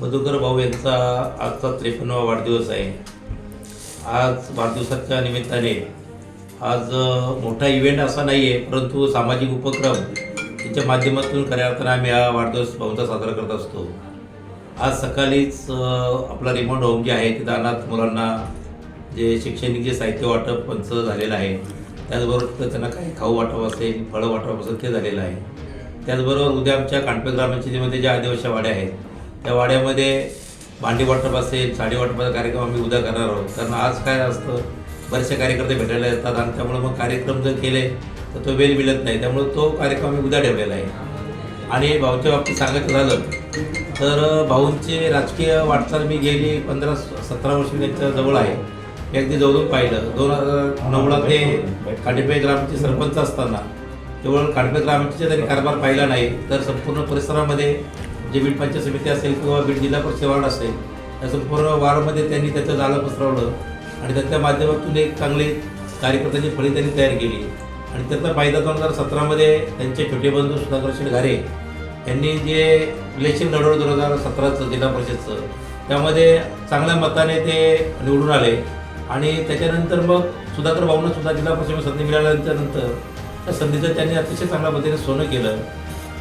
मधुकर भाऊ यांचा आजचा त्रेपन्नवा वाढदिवस आहे. आज वाढदिवसाच्या निमित्ताने आज मोठा इव्हेंट असा नाही आहे परंतु सामाजिक उपक्रम याच्या माध्यमातून खऱ्या अर्थानं आम्ही हा वाढदिवस भाऊचा साजरा करत असतो. आज सकाळीच आपला रिमोट होम जे आहे तिथं अनाथ मुलांना जे शैक्षणिक जे साहित्य वाटप पंच झालेलं आहे त्याचबरोबर त्यांना काही खाऊ वाटप असेल फळं वाटप असेल ते झालेलं आहे. त्याचबरोबर उद्या आमच्या कानपे ग्रामपंचायतीमध्ये ज्या आदिवासी वाड्या आहेत त्या वाड्यामध्ये भांडी वाटप असेल साडी वाटपाचा कार्यक्रम आम्ही उद्या करणार आहोत. कारण आज काय असतं बरेचसे कार्यकर्ते भेटायला येतात आणि त्यामुळे मग कार्यक्रम जर केले तर तो वेळ मिळत नाही. त्यामुळे तो कार्यक्रम आम्ही उद्या ठेवलेला आहे. आणि भाऊच्या बाबतीत सांगायचं झालं तर भाऊंची राजकीय वाटचाल मी गेली पंधरा सतरा वर्ष त्यांच्या जवळ आहे. मी अगदी जवळून पाहिलं. दोन हजार नऊला ते कांडिपे ग्रामचे सरपंच असताना केवळ कांडिपे ग्रामचे त्यांनी कारभार पाहिला नाही तर संपूर्ण परिसरामध्ये जे बीड पंचायत समिती असेल किंवा बीड जिल्हा परिषद वार्ड असेल त्याचं संपूर्ण वार्डमध्ये त्यांनी त्याचं जाळं पसरवलं आणि त्याच्या माध्यमातून एक चांगले कार्यकर्त्याची फळी त्यांनी तयार केली. आणि त्याचा फायदा दोन हजार सतरामध्ये त्यांचे छोटे बंधू सुधाकर शेठ घारे यांनी जे इलेक्शन लढवलं दोन हजार सतराचं जिल्हा परिषदचं त्यामध्ये चांगल्या मताने ते निवडून आले. आणि त्याच्यानंतर मग सुधाकर भाऊंना सुद्धा जिल्हा परिषद संधी मिळाल्यानंतर नंतर त्या संधीचं त्यांनी अतिशय चांगल्या पद्धतीने सोनं केलं.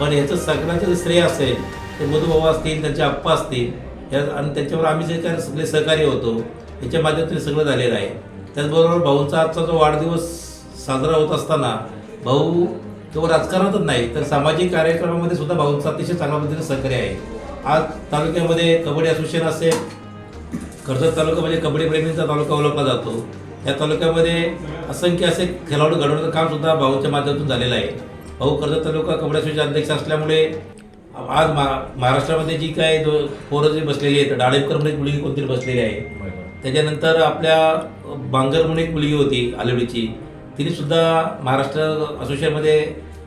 पण याचं सगळ्यांचं जे श्रेय असेल ते मधुभाऊ असतील त्यांचे आप्पा असतील या आणि त्याच्यावर आम्ही जे काय सगळे सहकार्य होतो याच्या माध्यमातून सगळं झालेलं आहे. त्याचबरोबर भाऊंचा आजचा जो वाढदिवस साजरा होत असताना भाऊ केवळ राजकारणातच नाही तर सामाजिक कार्यक्रमामध्ये सुद्धा भाऊंचा अतिशय चांगल्या पद्धतीने सहकार्य आहे. आज तालुक्यामध्ये कबड्डी असोसिएशन असेल कर्जत तालुका म्हणजे कबड्डी प्रेमींचा तालुका ओळखला जातो. या तालुक्यामध्ये असंख्य असे खेळाडू घडवण्याचं कामसुद्धा भाऊच्या माध्यमातून झालेलं आहे. भाऊ कर्जत तालुका कबड्डी असोसिएशन अध्यक्ष असल्यामुळे आज महाराष्ट्रामध्ये जी काय पोरं जी बसलेली आहेत डाळिंबकर म्हणून एक मुलगी कोणतरी बसलेली आहे. त्याच्यानंतर आपल्या बांगर म्हणून एक मुलगी होती आलेडीची तिने सुद्धा महाराष्ट्र असोसिएशनमध्ये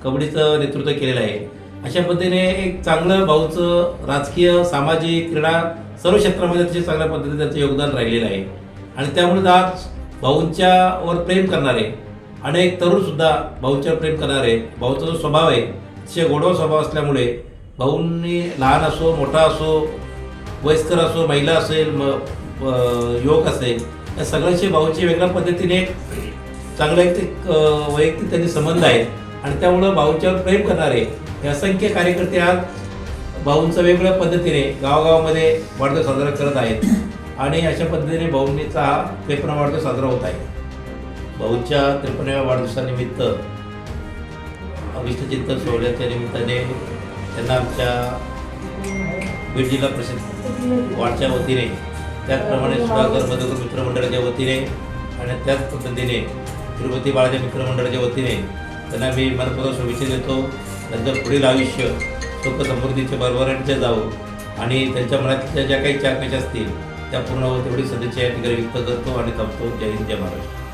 कबड्डीचं नेतृत्व केलेलं आहे. अशा पद्धतीने एक चांगलं भाऊचं राजकीय सामाजिक क्रीडा सर्व क्षेत्रामध्ये अतिशय चांगल्या पद्धतीने त्याचं योगदान राहिलेलं आहे. आणि त्यामुळे आज भाऊंच्या वर प्रेम करणारे अनेक तरुण सुद्धा भाऊंच्यावर प्रेम करणारे भाऊचा जो स्वभाव आहे अतिशय गोडवा स्वभाव असल्यामुळे भाऊंनी लहान असो मोठा असो वयस्कर असो महिला असेल म युवक असेल या सगळ्यांशी भाऊची वेगळ्या पद्धतीने एक चांगला एक ते वैयक्तिक त्यांचे संबंध आहेत. आणि त्यामुळं भाऊंच्यावर प्रेम करणारे हे असंख्य कार्यकर्ते आज भाऊंचा वेगवेगळ्या पद्धतीने गावागावामध्ये वाढदिवस साजरा करत आहेत. आणि अशा पद्धतीने भाऊंनीचा हा त्रेपन्न वाढदिवस साजरा होत आहे. भाऊंच्या त्रेपन्नव्या वाढदिवसानिमित्त अभिष्टचिंतन सोहळ्याच्या निमित्ताने त्यांना आमच्या बीड जिल्हा परिषद वार्डच्या वतीने त्याचप्रमाणे सुधाकर मधुकर मित्रमंडळाच्या वतीने आणि त्याच पद्धतीने तिरुपती बाळाच्या मित्रमंडळाच्या वतीने त्यांना मी मनपूर्वक शुभेच्छा देतो. त्यांचं पुढील आयुष्य सुख समृद्धीचे बरोबरांचे जावं आणि त्यांच्या मनातल्या ज्या काही चार असतील त्या पूर्ण तेवढी एवढी सदिच्छा या ठिकाणी व्यक्त करतो आणि थांबतो. जय हिंद जय महाराष्ट्र.